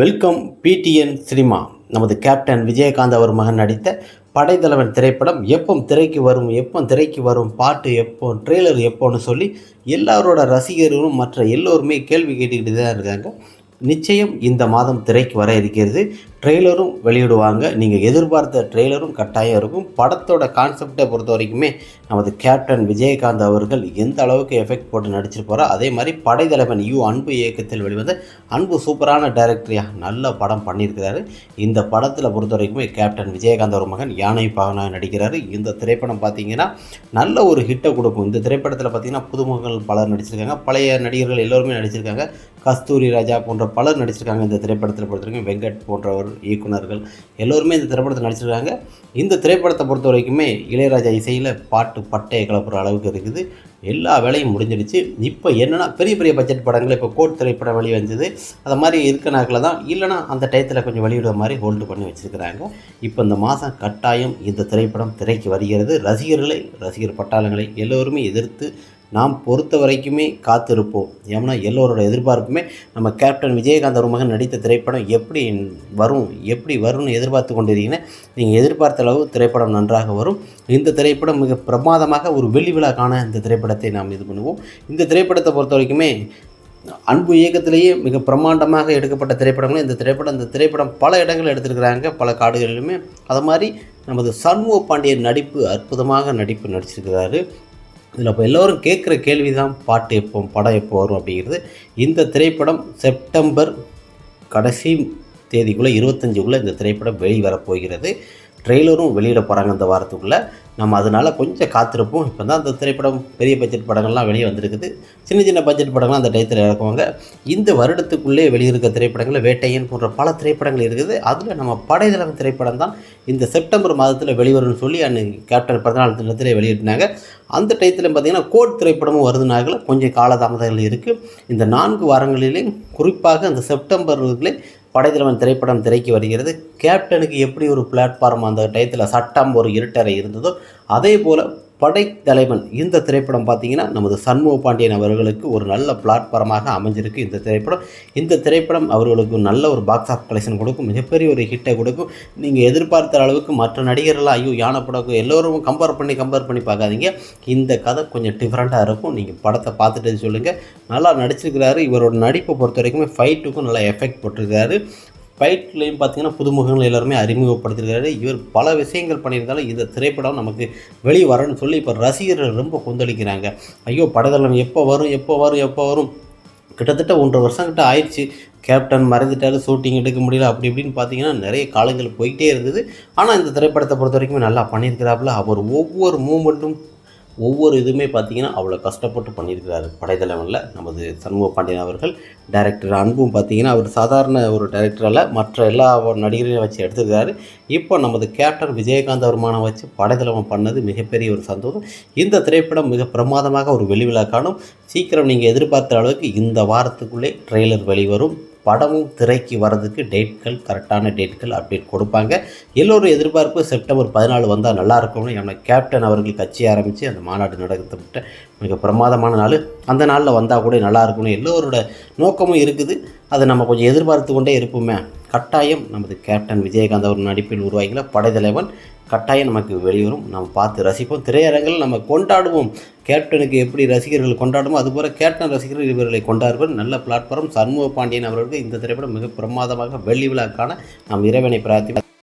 Welcome PTN cinema. நமது captain Vijayakanth அவர் மகன் நடித்த படைத்தலைவன் திரைப்படம் எப்போ திரைக்கு வரும் எப்போ திரைக்கு வரும் பாட்டு எப்போ ட்ரெய்லர் எப்போன்னு சொல்லி எல்லாரோட ரசிகர்களும் மற்ற எல்லோருமே கேள்வி கேட்டுக்கிட்டு தான் இருக்காங்க. நிச்சயம் இந்த மாதம் திரைக்கு வர இருக்கிறது. ட்ரெய்லரும் வெளியிடுவாங்க. நீங்கள் எதிர்பார்த்த ட்ரெய்லரும் கட்டாயம் இருக்கும். படத்தோட கான்செப்டை பொறுத்த வரைக்குமே நமது கேப்டன் விஜயகாந்த் அவர்கள் எந்த அளவுக்கு எஃபெக்ட் போட்டு நடிச்சிருப்பாரோ அதே மாதிரி படைத்தலைவன் யூ. அன்பு இயக்கத்தில் வெளிவந்த அன்பு சூப்பரான டைரக்டரியா நல்ல படம் பண்ணியிருக்கிறாரு. இந்த படத்தில் பொறுத்த வரைக்குமே கேப்டன் விஜயகாந்த் ஒரு மகன் யானை பாகனாக நடிக்கிறாரு. இந்த திரைப்படம் பார்த்தீங்கன்னா நல்ல ஒரு ஹிட்டை கொடுக்கும். இந்த திரைப்படத்தில் பார்த்தீங்கன்னா புதுமுகங்கள் பலர் நடிச்சிருக்காங்க. பழைய நடிகர்கள் எல்லோருமே நடிச்சிருக்காங்க. கஸ்தூரி ராஜா போன்ற பலர் நடிச்சிருக்காங்க. இந்த திரைப்படத்தில் பொறுத்த வரைக்கும் வெங்கட் போன்றவர் இயக்குநர்கள் எல்லோருமே இந்த திரைப்படத்தில் நடிச்சிருக்காங்க. இந்த திரைப்படத்தை பொறுத்த வரைக்குமே இளையராஜா இசையில் பாட்டு பட்டையை கலப்புற அளவுக்கு இருக்குது. எல்லா வேலையும் முடிஞ்சிடுச்சு. இப்போ என்னென்னா பெரிய பெரிய பட்ஜெட் படங்கள் இப்போ கோட் திரைப்படம் வெளியே வந்தது அது மாதிரி இருக்க நாட்களில் தான் இல்லைனா அந்த டயத்தில் கொஞ்சம் வெளியிடுற மாதிரி ஹோல்டு பண்ணி வச்சுருக்கிறாங்க. இப்போ இந்த மாதம் கட்டாயம் இந்த திரைப்படம் திரைக்கு வருகிறது. ரசிகர்களை ரசிகர் பட்டாளங்களை எல்லோருமே எதிர்த்து நாம் பொறுத்த வரைக்குமே காத்திருப்போம். ஏன்னா எல்லோரோட எதிர்பார்ப்புமே நம்ம கேப்டன் விஜயகாந்த் அருமகன் நடித்த திரைப்படம் எப்படி வரும் எப்படி வரும்னு எதிர்பார்த்து கொண்டிருக்கீங்கன்னா நீங்கள் எதிர்பார்த்த அளவு திரைப்படம் நன்றாக வரும். இந்த திரைப்படம் மிக பிரமாதமாக ஒரு வெள்ளி விழா காண இந்த திரைப்படத்தை நாம் இது பண்ணுவோம். இந்த திரைப்படத்தை பொறுத்த வரைக்குமே அன்பு இயக்கத்திலேயே மிக பிரம்மாண்டமாக எடுக்கப்பட்ட திரைப்படங்களும் இந்த திரைப்படம். இந்த திரைப்படம் பல இடங்கள் எடுத்திருக்கிறாங்க பல காடுகளிலுமே. அது மாதிரி நமது சண்முக பாண்டியன் நடிப்பு அற்புதமாக நடிப்பு நடிச்சிருக்கிறாரு. இதில் இப்போ எல்லோரும் கேட்குற கேள்வி தான் பாட்டு எப்போ படம் எப்போ வரும் அப்படிங்கிறது. இந்த திரைப்படம் செப்டம்பர் கடைசி தேதிக்குள்ளே இருபத்தஞ்சுக்குள்ளே இந்த திரைப்படம் வெளிவரப்போகிறது ட்ரெய்லரும் வெளியிட போகிறாங்க இந்த வாரத்துக்குள்ளே. நம்ம அதனால் கொஞ்சம் காத்திருப்போம். இப்போ தான் அந்த திரைப்படம் பெரிய பட்ஜெட் படங்கள்லாம் வெளியே வந்திருக்குது. சின்ன சின்ன பட்ஜெட் படங்கள்லாம் அந்த டயத்தில் இறக்குவாங்க. இந்த வருடத்துக்குள்ளே வெளியிருக்க திரைப்படங்கள் வேட்டையன் போன்ற பல திரைப்படங்கள் இருக்குது. அதில் நம்ம படைதளம் திரைப்படம் தான் இந்த செப்டம்பர் மாதத்தில் வெளிவரும்னு சொல்லி அன்னைக்கு கேப்டன் பிறந்தநாள் தினத்திலே வெளியிட்டாங்க அந்த டயத்தில் பார்த்திங்கன்னா கோட் திரைப்படமும் வருதுனால கொஞ்சம் காலதாமதங்கள் இருக்குது இந்த நான்கு வாரங்களிலே குறிப்பாக அந்த செப்டம்பர்லேயே படைத்தலைவன் திரைப்படம் திரைக்கு வருகிறது. கேப்டனுக்கு எப்படி ஒரு பிளாட்ஃபார்ம் அந்த டயத்தில் சட்டம் ஒரு இருட்டறை இருந்ததோ அதே போல் படைத்தலைவன். இந்த திரைப்படம் பார்த்தீங்கன்னா நமது சண்முக பாண்டியன் அவர்களுக்கு ஒரு நல்ல பிளாட்ஃபார்மாக அமைஞ்சிருக்கு. இந்த திரைப்படம் இந்த திரைப்படம் அவர்களுக்கு நல்ல ஒரு பாக்ஸ் ஆஃப் கலெக்ஷன் கொடுக்கும். மிகப்பெரிய ஒரு ஹிட்டை கொடுக்கும். நீங்கள் எதிர்பார்த்த அளவுக்கு மற்ற நடிகர்கள்லாம் ஐயோ யானை படம் எல்லோரும் கம்பேர் பண்ணி கம்பேர் பண்ணி பார்க்காதீங்க. இந்த கதை கொஞ்சம் டிஃப்ரெண்ட்டாக இருக்கும். நீங்கள் படத்தை பார்த்துட்டு சொல்லுங்கள் நல்லா நடிச்சிருக்கிறாரு. இவரோட நடிப்பை பொறுத்த வரைக்குமே ஃபைட்டுக்கும் நல்லா எஃபெக்ட் போட்டிருக்காரு ஃபைட்லேயும் பார்த்தீங்கன்னா புதுமுகங்கள் எல்லாருமே அறிமுகப்படுத்திருக்காரு இவர் பல விஷயங்கள் பண்ணியிருந்தாலும் இந்த திரைப்படம் நமக்கு வெளியே வரணும்னு சொல்லி இப்போ ரசிகர்கள் ரொம்ப கொந்தளிக்கிறாங்க. ஐயோ படதளம் எப்போ வரும் எப்போ வரும் எப்போ வரும்? கிட்டத்தட்ட ஒன்றரை வருஷம் கிட்ட ஆயிடுச்சு. கேப்டன் மறைந்துட்டாரு ஷூட்டிங் எடுக்க முடியல அப்படி இப்படின்னு பார்த்தீங்கன்னா நிறைய காலங்கள் போயிட்டே இருந்தது. ஆனால் இந்த திரைப்படத்தை பொறுத்த வரைக்கும் நல்லா பண்ணியிருக்கிறாப்புல. அவர் ஒவ்வொரு மூமெண்ட்டும் ஒவ்வொரு இதுவுமே பார்த்தீங்கன்னா அவ்வளோ கஷ்டப்பட்டு பண்ணியிருக்கிறாரு. படைத்தலைவனில் நமது சண்முக பாண்டியன் அவர்கள் டைரக்டர் அன்பும் பார்த்தீங்கன்னா அவர் சாதாரண ஒரு டைரக்டரால் மற்ற எல்லா நடிகரையும் வச்சு எடுத்துருக்காரு இப்போ நமது கேப்டன் விஜயகாந்த் வருமானம் வச்சு படைத்தலைவன் பண்ணது மிகப்பெரிய ஒரு சந்தோஷம். இந்த திரைப்படம் மிக பிரமாதமாக ஒரு வெளிவிழா காணும். சீக்கிரம் நீங்கள் எதிர்பார்த்த அளவுக்கு இந்த வாரத்துக்குள்ளே ட்ரெய்லர் வெளிவரும். படமும் திரைக்கு வர்றதுக்கு டேட்கள் கரெக்டான டேட்கள் அப்டேட் கொடுப்பாங்க. எல்லோரும் எதிர்பார்ப்பு செப்டம்பர் பதினாலு வந்தால் நல்லா இருக்கும்னு நம்ம கேப்டன் அவர்கள் கட்சி ஆரம்பித்து அந்த மாநாடு நடத்தப்பட்ட மிக பிரமாதமான நாள். அந்த நாளில் வந்தால் கூட நல்லா இருக்கும்னு எல்லோரோட நோக்கமும் இருக்குது. அதை நம்ம கொஞ்சம் எதிர்பார்த்து கொண்டே இருப்போமே. கட்டாயம் நமது கேப்டன் விஜயகாந்த் அவர் நடிப்பில் உருவாகில படைத்தலைவன் கட்டாயம் நமக்கு வெளிவரும். நம்ம பார்த்து ரசிப்போம். திரையரங்கில் நம்ம கொண்டாடுவோம். கேப்டனுக்கு எப்படி ரசிகர்கள் கொண்டாடுமோ அதுபோல் கேப்டன் ரசிகர்கள் இவர்களை கொண்டாடுவர் நல்ல பிளாட்ஃபார்ம் சண்முக பாண்டியன் அவர்களுக்கு இந்த திரைப்படம் மிக பிரமாதமாக வெள்ளி விழாக்கான நாம் இறைவனை பிரார்த்தி